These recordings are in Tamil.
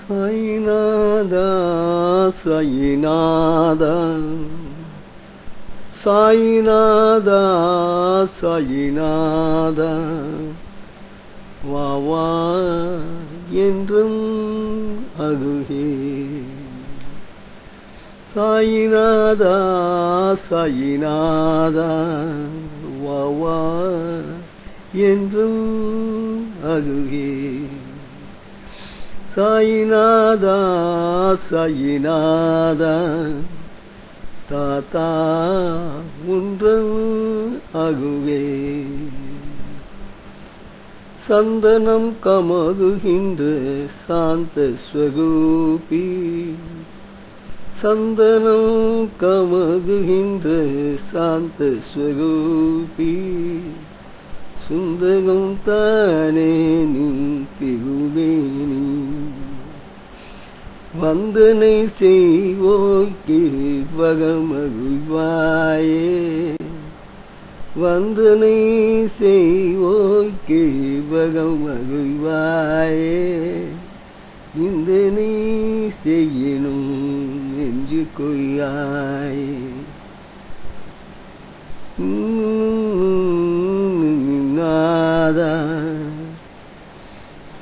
சாய்நாதா சாயிநாதா சாயிநாதா சாயிநாதா வா வா என்றும் அகுகே சாயிநாதா சாயிநாதா வா வா என்றும் அகுகே சாயிநாதா சாயிநாதா தாத்தா ஒன்றன் அகுவே சந்தனம் கமகுகின்ற சாந்த ஸ்வகூபி சந்தனம் கமகுகின்ற சாந்த ஸ்வகூபி சுந்தகம் தானே நின் திருமேனி வந்தனை செய்வோய்க்கு வகமகுவாயே வந்தனை செய்வோய்க்கு வகமகுவாயே இந்த நீ செய்யணும் நெஞ்சு கொய்யாயே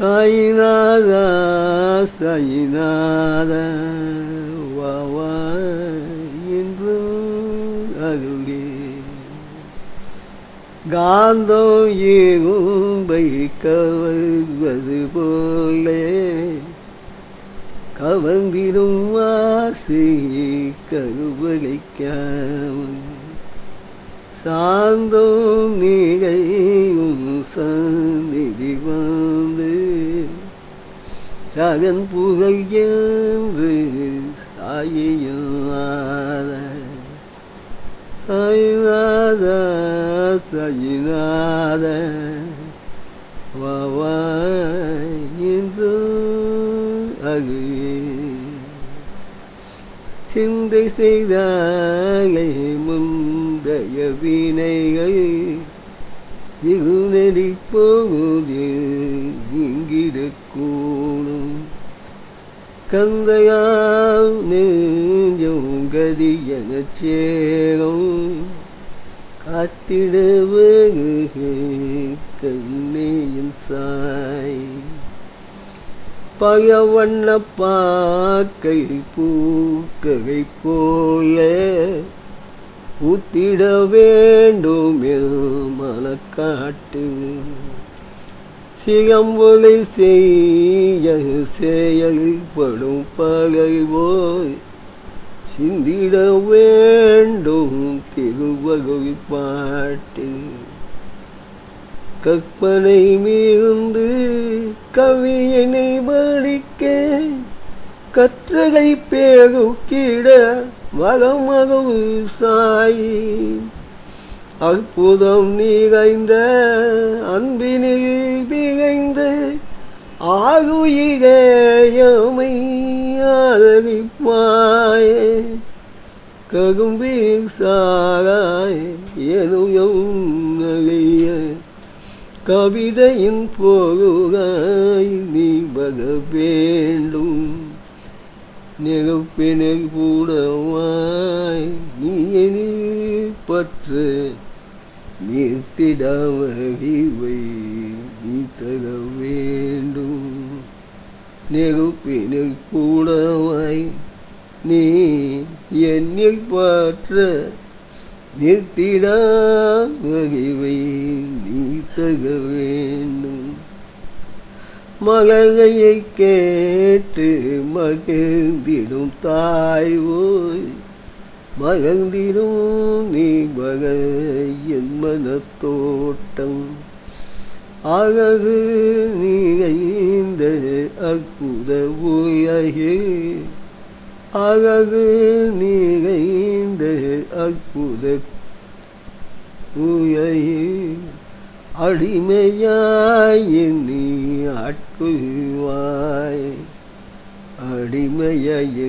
சாயிநாதா சாயிநாதா வா வா என்று அருளே. காந்தம் ஏகும்பை கவர்வது போலே. கவர்ந்திடும் ஆசை கருவகைக்காமல் சாந்தம் நீகையும் சந்நிதி வந்து சகன் என்று சாயியாத சாயிநாத சாயிநாத வா அகு. சிந்தை செய்தாலே முந்தைய வினைகள் வெகுநெறி போகுது இங்கிடக்கூடும் கந்தையால் நெஞ்சும் கதி எனச் சேரும். காத்திட வெகு கண்ணேயின் சாய். பகவண்ண பாக்கை பூக்ககை போய ஊத்திட வேண்டும் மனக்காட்டு சிகம்பொலை செய்ய செயல்படும் பகை போய் சிந்திட வேண்டும் திருவகை பாட்டு கற்பனை மிகுந்து கவியனை படிக்க கற்றகை பேருக்கிட மகமகவு சாயி. அற்புதம் நிகழ்ந்த அன்பினு பிகைந்து ஆகுயிகையமை ஆதரிப்பாயே ககும்பீர் சாராய் எனுயம் கவிதையின் பொருளாய் நீ பக வேண்டும். நெருப்பினர் கூடவாய் நீ எனி பற்று நிறுத்திடாமறிவை நீ தர வேண்டும். நெருப்பினில் கூடவாய் நீ என்னில் பற்ற நிறுத்திடாமறிவை நீ தக வேண்டும். மகையை கேட்டு மகிழ்ந்திடும் தாய் ஓய் மகிழ்ந்திடும் நீ மக என் மனத்தோட்டம். அழகு நீந்த அற்புத உயகே அழகு நீந்த அற்புத உயகே அடிமையாய் நீ ஆட்கொள்வாய் அடிமையே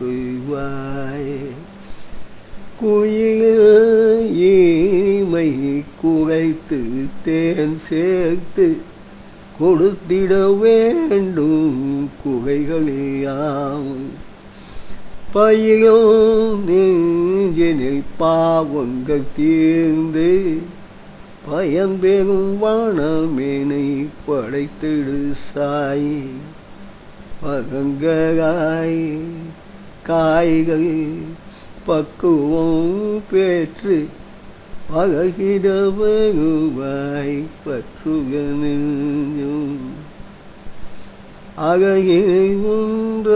ஆட்கொள்வாய் குயிலை குறைத்து தேன் சேர்த்து கொடுத்திட வேண்டும் குகைகளையாம். பயிரும் நெஞ்சினில் பாவங்கள் தீர்ந்து பயன்பெறும் வானமேனை படைத்திடு சாய். பகங்கராய் காய்கள் பக்குவம் பெற்று பககிட பற்றுகனும் அகையில் உன்ற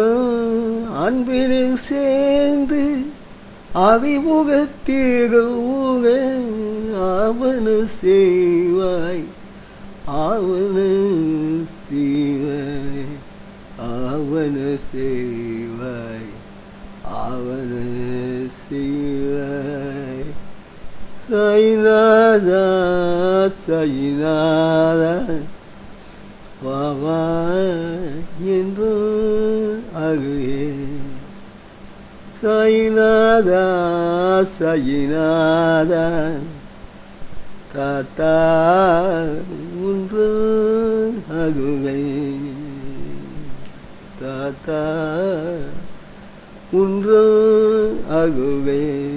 அன்பினில் சேர்ந்து அறிமுகத்தீக ஆவன செய்வாய் ஆவன செய்வாய் ஆவன செய்வாய். அவனே செய்வாய் சாய்நாதா சாய்நாதா வாவா என்று அகுயே சாய்நாதா சாய்நாதா தாத்தா ஒன்று அகுகை தாத்தா குன்று அகுவே.